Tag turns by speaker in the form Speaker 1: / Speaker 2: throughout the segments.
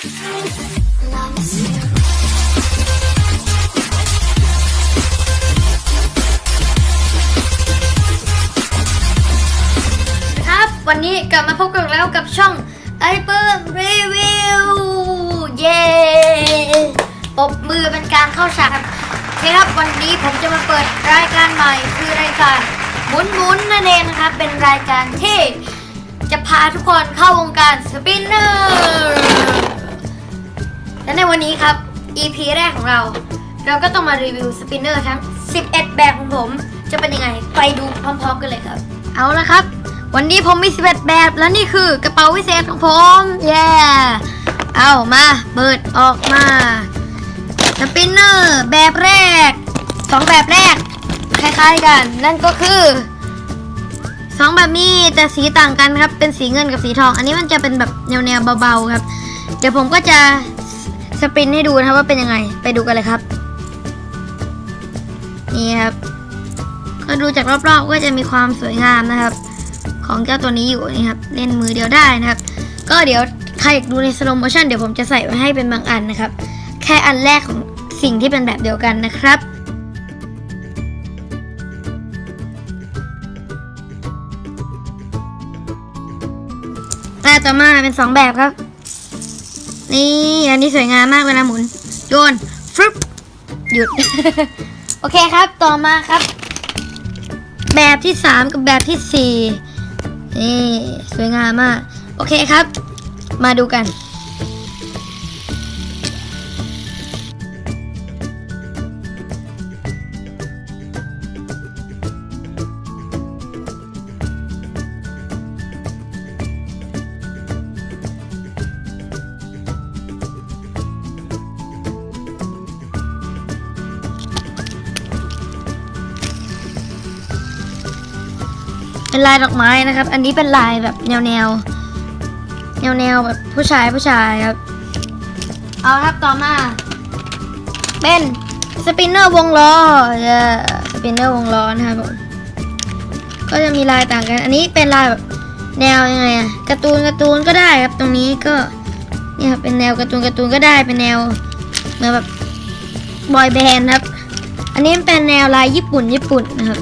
Speaker 1: ครับ วันนี้กลับมาพบกันแล้วกับช่องไอเปิลรีวิวเย้ปบมือเป็นการเข้าฉากครับครับวันนี้ผมจะมาเปิดรายการใหม่คือรายการหมุนหมุนนั่นเองนะครับเป็นรายการที่จะพาทุกคนเข้าวงการสปินเนอร์ และในวันนี้ครับ EP แรกของเรา เราก็ต้องมารีวิวสปินเนอร์ทั้ง 11 แบบของผม จะเป็นยังไงไปดูพร้อมๆ กันเลยครับ เอาละครับ วันนี้ผมมี 11 แบบและนี่คือกระเป๋าวิเศษของผม เย้เอามาเปิดออกมาสปินเนอร์แบบแรกสองแบบแรก คล้ายๆกัน นั่นก็คือสองแบบนี้แต่สีต่างกันครับ เป็นสีเงินกับสีทอง อันนี้มันจะเป็นแบบแนวๆเบาๆครับ เดี๋ยวผมก็จะ สปินให้ดูนะครับว่าเป็นยังไง ไปดูกันเลยครับ นี่ครับ ก็ดูจากรอบๆก็จะมีความสวยงามนะครับ ของเจ้าตัวนี้อยู่นี่ครับ เล่นมือเดียวได้นะครับ ก็เดี๋ยวใครอยากดูในสโลโมชั่นเดี๋ยวผมจะใส่ไว้ให้เป็นบางอันนะครับ แค่อันแรกของสิ่งที่เป็นแบบเดียวกันนะครับแต่ต่อมาเป็นสองแบบครับ นี่ อันนี้สวยงามมากเวลาหมุน โยนฟึบหยุด โอเคครับ ต่อมาครับ แบบที่สามกับแบบที่สี่นี่ สวยงามมาก โอเคครับ มาดูกัน เป็นลายดอกไม้นะครับ อันนี้เป็นลายแบบแนวแนวแนวแนวแบบผู้ชายผู้ชายครับ เอาครับต่อมา เป็นสปินเนอร์วงล้อเย้สปินเนอร์วงล้อนะครับผมก็จะมีลายต่างกัน อันนี้เป็นลายแบบแนวยังไงอะการ์ตูนการ์ตูนก็ได้ครับ ตรงนี้ก็เนี่ยครับเป็นแนวการ์ตูนการ์ตูนก็ได้เป็นแนวเหมือนแบบบอยแบนด์ครับ อันนี้เป็นแนวลายญี่ปุ่นญี่ปุ่นนะครับ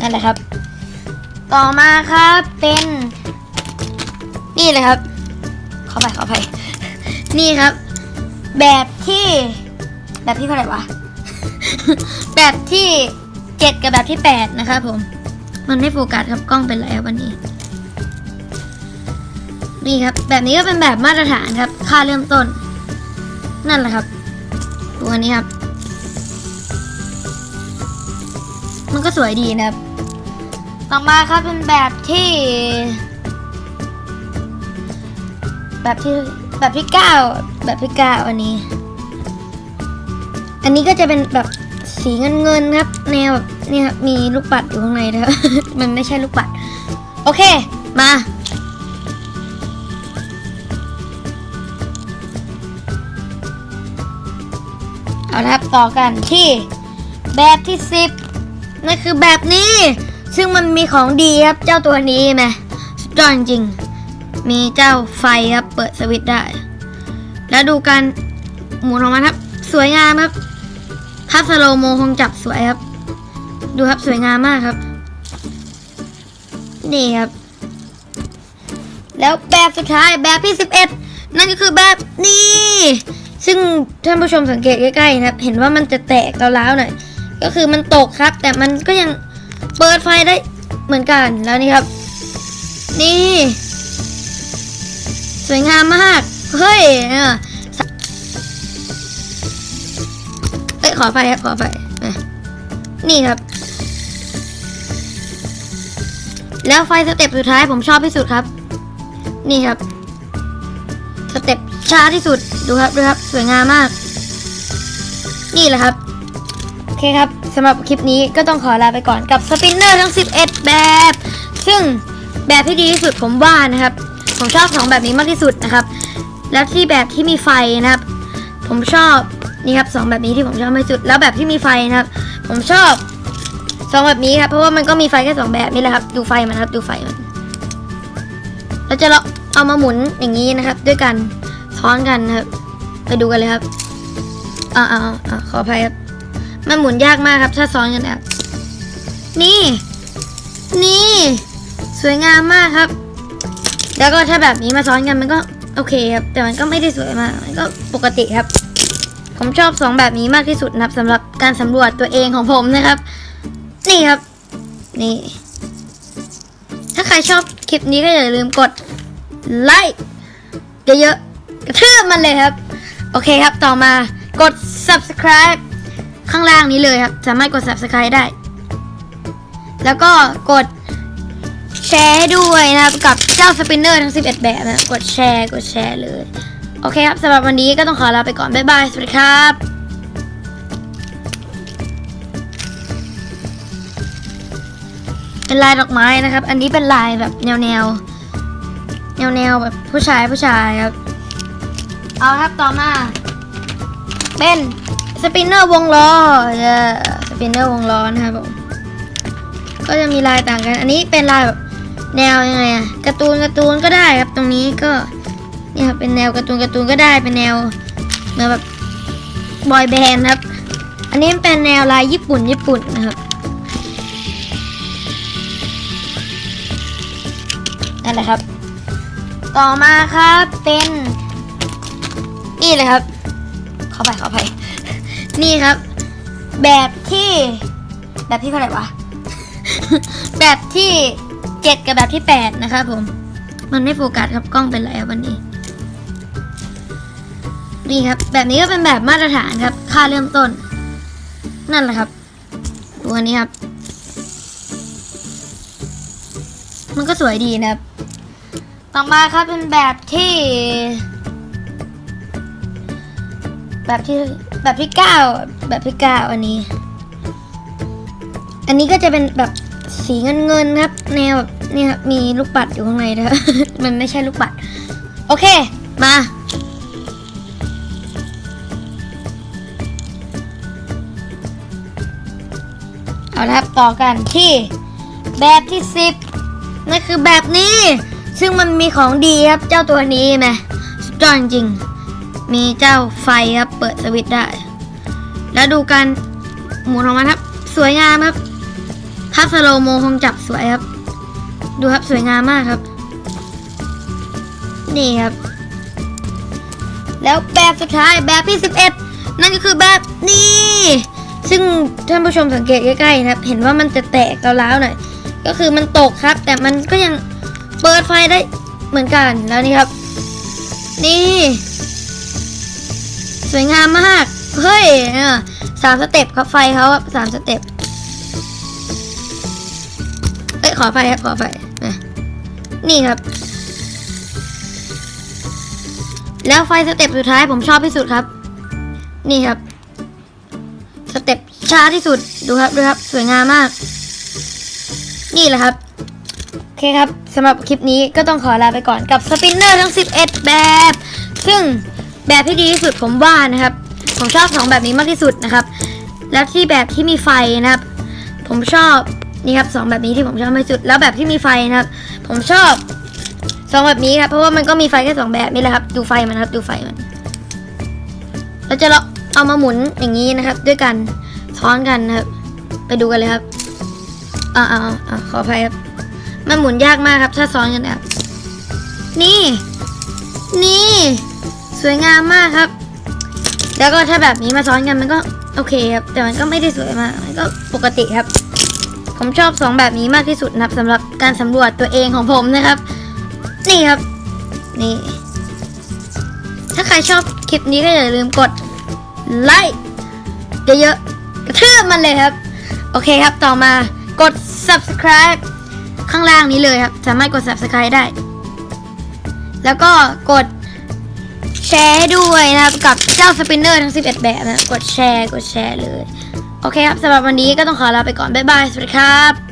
Speaker 1: นั่นแหละครับ ต่อมาครับเป็นนี่เลยครับเข้าไปเข้าไปนี่ครับ แบบที่ แบบที่เท่าไหร่วะ แบบที่เจ็ดกับแบบที่แปดนะครับผม มันไม่โฟกัสครับกล้องเป็นไรครับวันนี้ นี่ครับ แบบนี้ก็เป็นแบบมาตรฐานครับ ค่าเริ่มต้น นั่นแหละครับ ตัวนี้ครับ มันก็สวยดีนะครับ ต่อมาครับเป็นแบบที่ แบบที่แบบที่เก้าแบบที่เก้าอันนี้ อันนี้ก็จะเป็นแบบสีเงินเงินครับ แนวแบบนี่ครับมีลูกปัดอยู่ข้างในนะครับมันไม่ใช่ลูกปัด โอเค มาเอาละครับต่อกันที่แบบที่สิบนั่นคือแบบนี้ ซึ่งมันมีของดีครับเจ้าตัวนี้ไหมสุดยอดจริงๆมีเจ้าไฟครับเปิดสวิตช์ได้ แล้วดูการหมุนออกมาครับ สวยงามครับถ้าสโลโมคงจับสวยครับ ดูครับสวยงามมากครับ นี่ครับ แล้วแบบสุดท้ายแบบที่11นั่นก็คือแบบนี้ ซึ่งท่านผู้ชมสังเกตใกล้ๆนะครับ เห็นว่ามันจะแตกแล้วๆหน่อย ก็คือมันตกครับ แต่มันก็ยัง เปิดไฟได้เหมือนกันแล้วนี่ครับ นี่ สวยงามมาก เฮ้ยเออเอ้ยขอไฟครับขอไฟนี่ครับ แล้วไฟสเต็ปสุดท้ายผมชอบที่สุดครับ นี่ครับ สเต็ปช้าที่สุดดูครับดูครับ สวยงามมาก นี่แหละครับ โอเคครับ สำหรับคลิปนี้ก็ต้องขอลาไปก่อนกับสปินเนอร์ทั้ง 11 แบบ ซึ่งแบบที่ดีที่สุดผมว่านะครับ ผมชอบสองแบบนี้มากที่สุดนะครับ แล้วที่แบบที่มีไฟนะครับ ผมชอบนี่ครับสองแบบนี้ที่ผมชอบมากที่สุด แล้วแบบที่มีไฟนะครับ ผมชอบสองแบบนี้ครับ เพราะว่ามันก็มีไฟแค่สองแบบนี่แหละครับ ดูไฟมันครับ ดูไฟมันเราจะเราเอามาหมุนอย่างนี้นะครับ ด้วยกันซ้อนกันนะครับ ไปดูกันเลยครับอ่าอ่าอ่าขออภัยครับ มันหมุนยากมากครับ ถ้าซ้อนกันแบบนี่ นี่ สวยงามมากครับ แล้วก็ถ้าแบบนี้มาซ้อนกันมันก็โอเคครับ แต่มันก็ไม่ได้สวยมาก มันก็ปกติครับ ผมชอบสองแบบนี้มากที่สุดนะครับสำหรับการสำรวจตัวเองของผมนะครับ นี่ครับ นี่ ถ้าใครชอบคลิปนี้ก็อย่าลืมกดไลค์เยอะๆกระทืบมันเลยครับ โอเคครับต่อมากด subscribe ข้างล่างนี้เลยครับ สามารถกด subscribe ได้ แล้วก็กดแชร์ให้ด้วยนะครับ กับเจ้าสปินเนอร์ทั้ง 11 แบบนะกดแชร์กดแชร์เลย โอเคครับสำหรับวันนี้ก็ต้องขอลาไปก่อน บ๊ายบาย สวัสดีครับเป็นลายดอกไม้นะครับ อันนี้เป็นลายแบบแนวแนวแนวแนวแบบผู้ชายผู้ชายครับ เอาครับต่อมา เป็น สปินเนอร์วงล้อเย้สปินเนอร์วงล้อนะครับผมก็จะมีลายต่างกัน อันนี้เป็นลายแบบแนวยังไงอะการ์ตูนการ์ตูนก็ได้ครับ ตรงนี้ก็เนี่ยครับเป็นแนวการ์ตูนการ์ตูนก็ได้เป็นแนวเหมือนแบบบอยแบนด์ครับ อันนี้เป็นแนวลายญี่ปุ่นญี่ปุ่นนะครับนั่นแหละครับ ต่อมาครับเป็นนี่เลยครับ เข้าไปเข้าไป นี่ครับ แบบที่ แบบที่เท่าไหร่วะ แบบที่เจ็ดกับแบบที่แปดนะครับผม มันไม่โฟกัสครับกล้องเป็นไรวันนี้ นี่ครับ แบบนี้ก็เป็นแบบมาตรฐานครับ ค่าเริ่มต้น นั่นแหละครับดูอันนี้ครับ มันก็สวยดีนะครับ ต่อมาครับเป็นแบบที่ แบบที่ แบบที่เก้าแบบที่เก้าอันนี้ อันนี้ก็จะเป็นแบบสีเงินเงินครับ แนวแบบนี่ครับมีลูกปัดอยู่ข้างในนะมันไม่ใช่ลูกปัด โอเค มาเอาละครับต่อกันที่แบบที่สิบนั่นคือแบบนี้ ซึ่งมันมีของดีครับเจ้าตัวนี้ไหมสุดยอดจริง มีเจ้าไฟครับเปิดสวิตช์ได้ แล้วดูการหมุนออกมาครับ สวยงามครับถ้าสโลโมคงจับสวยครับ ดูครับสวยงามมากครับ นี่ครับ แล้วแบบสุดท้ายแบบที่ 11 นั่นก็คือแบบนี้ ซึ่งท่านผู้ชมสังเกตใกล้ๆนะครับ เห็นว่ามันจะแตกร้าวๆหน่อยก็คือมันตกครับ แต่มันก็ยังเปิดไฟได้เหมือนกันแล้วนี่ครับ นี่ สวยงามมาก เฮ้ยเออสามสเต็ปครับไฟเขาสามสเต็ปเอ้ยขอไฟครับขอไฟนี่ครับ แล้วไฟสเต็ปสุดท้ายผมชอบที่สุดครับ นี่ครับ สเต็ปช้าที่สุดดูครับดูครับ สวยงามมาก นี่แหละครับโอเคครับสำหรับคลิปนี้ก็ต้องขอลาไปก่อนกับสปินเนอร์ทั้ง 11 แบบ ซึ่ง แบบที่ดีที่สุดผมว่านะครับ ผมชอบสองแบบนี้มากที่สุดนะครับ แล้วที่แบบที่มีไฟนะครับ ผมชอบนี่ครับสองแบบนี้ที่ผมชอบมากที่สุด แล้วแบบที่มีไฟนะครับ ผมชอบสองแบบนี้ครับเพราะว่ามันก็มีไฟแค่สองแบบนี่แหละครับ ดูไฟมันครับ ดูไฟมันเราจะเราเอามาหมุนอย่างนี้นะครับ ด้วยกันซ้อนกันนะครับ ไปดูกันเลยครับอ่าอ่าอ่าขออภัยครับ มันหมุนยากมากครับ ถ้าซ้อนกันแบบนี่ นี่ สวยงามมากครับ แล้วก็ถ้าแบบนี้มาซ้อนกันมันก็โอเคครับ แต่มันก็ไม่ได้สวยมาก มันก็ปกติครับ ผมชอบสองแบบนี้มากที่สุดนะครับสำหรับการสำรวจตัวเองของผมนะครับ นี่ครับ นี่ ถ้าใครชอบคลิปนี้ก็อย่าลืมกดไลค์เยอะๆกระทืบมันเลยครับ โอเคครับ ต่อมากด subscribe ข้างล่างนี้เลยครับ สามารถกด subscribe ได้ แล้วก็กด แชร์ให้ด้วยนะครับกับเจ้าสปินเนอร์ทั้ง 11 แบบนะกดแชร์กดแชร์เลย โอเคครับสำหรับวันนี้ก็ต้องขอลาไปก่อน บ๊ายบาย สวัสดีครับ